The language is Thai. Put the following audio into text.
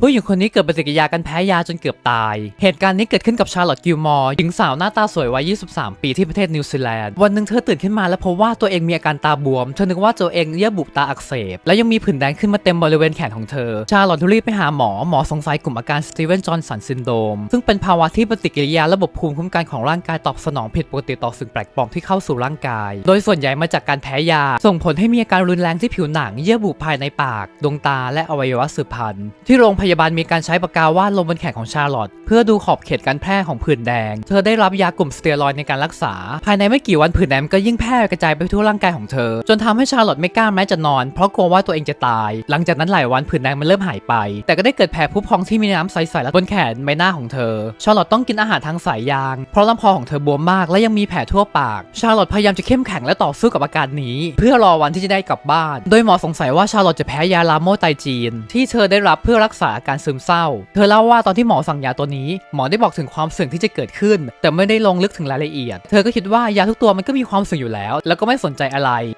ผู้หญิงคนนี้เกิดปฏิกิริยาการแพ้ยาจนเกือบตาย เหตุการณ์นี้เกิดขึ้นกับชาร์ลอตต์กิลมอร์หญิงสาวหน้าตาสวยวัย 23 ปีที่ประเทศนิวซีแลนด์ วันหนึ่งเธอตื่นขึ้นมาแล้วพบว่าตัวเองมีอาการตาบวม เธอนึกว่าตัวเองเยื่อบุตาอักเสบ และยังมีผื่นแดงขึ้นมาเต็มบริเวณแขนของเธอ ชาร์ลอตต์รีบไปหาหมอ หมอสงสัยกลุ่มอาการสตีเวนจอห์นสันซินโดรมซึ่งเป็นภาวะที่ปฏิกิริยาระบบภูมิคุ้มกันของร่างกายตอบสนองผิดปกติต่อสิ่งแปลกปลอมที่เข้าสู่ร่างกาย โดยส่วนใหญ่มาจากการแพ้ยา ส่งผลให้มีอาการรุนแรงที่ผิวหนัง เยื่อบุภายในปาก ดวงตา และอวัยวะสืบพันธุ์ที่โรงพยาบาลมีการใช้ปากกาวาดลงบนแขนของชาร์ลอตเพื่อดูขอบเขตการแพร่ของผื่นแดง เธอได้รับยากลุ่มสเตียรอยด์ในการรักษา ภายในไม่กี่วันผื่นแดงก็ยิ่งแพร่กระจายไปทั่วร่างกายของเธอ จนทำให้ชาร์ลอตไม่กล้าแม้จะนอน เพราะกลัวว่าตัวเองจะตาย หลังจากนั้นหลายวันผื่นแดงมันเริ่มหายไป แต่ก็ได้เกิดแผลผุพองที่มีน้ำใสๆและบนแขนใบหน้าของเธอ ชาร์ลอตต้องกินอาหารทางสายยาง เพราะลำคอของเธอบวมมากและยังมีแผลทั่วปาก ชาร์ลอตพยายามจะเข้มแข็งและต่อสู้กับอาการนี้ เพื่อรอวันที่จะได้กลับบ้าน โดยหมอสงสัยว่าชาร์ลอตจะแพ้ยาลาโมไตจีน ที่เธอได้รับเพื่อรักษาอาการซึมเศร้า เธอเล่าว่าตอนที่หมอสั่งยาตัวนี้ หมอได้บอกถึงความเสี่ยงที่จะเกิดขึ้น แต่ไม่ได้ลงลึกถึงรายละเอียด เธอก็คิดว่ายาทุกตัวมันก็มีความเสี่ยงอยู่แล้ว แล้วก็ไม่สนใจอะไร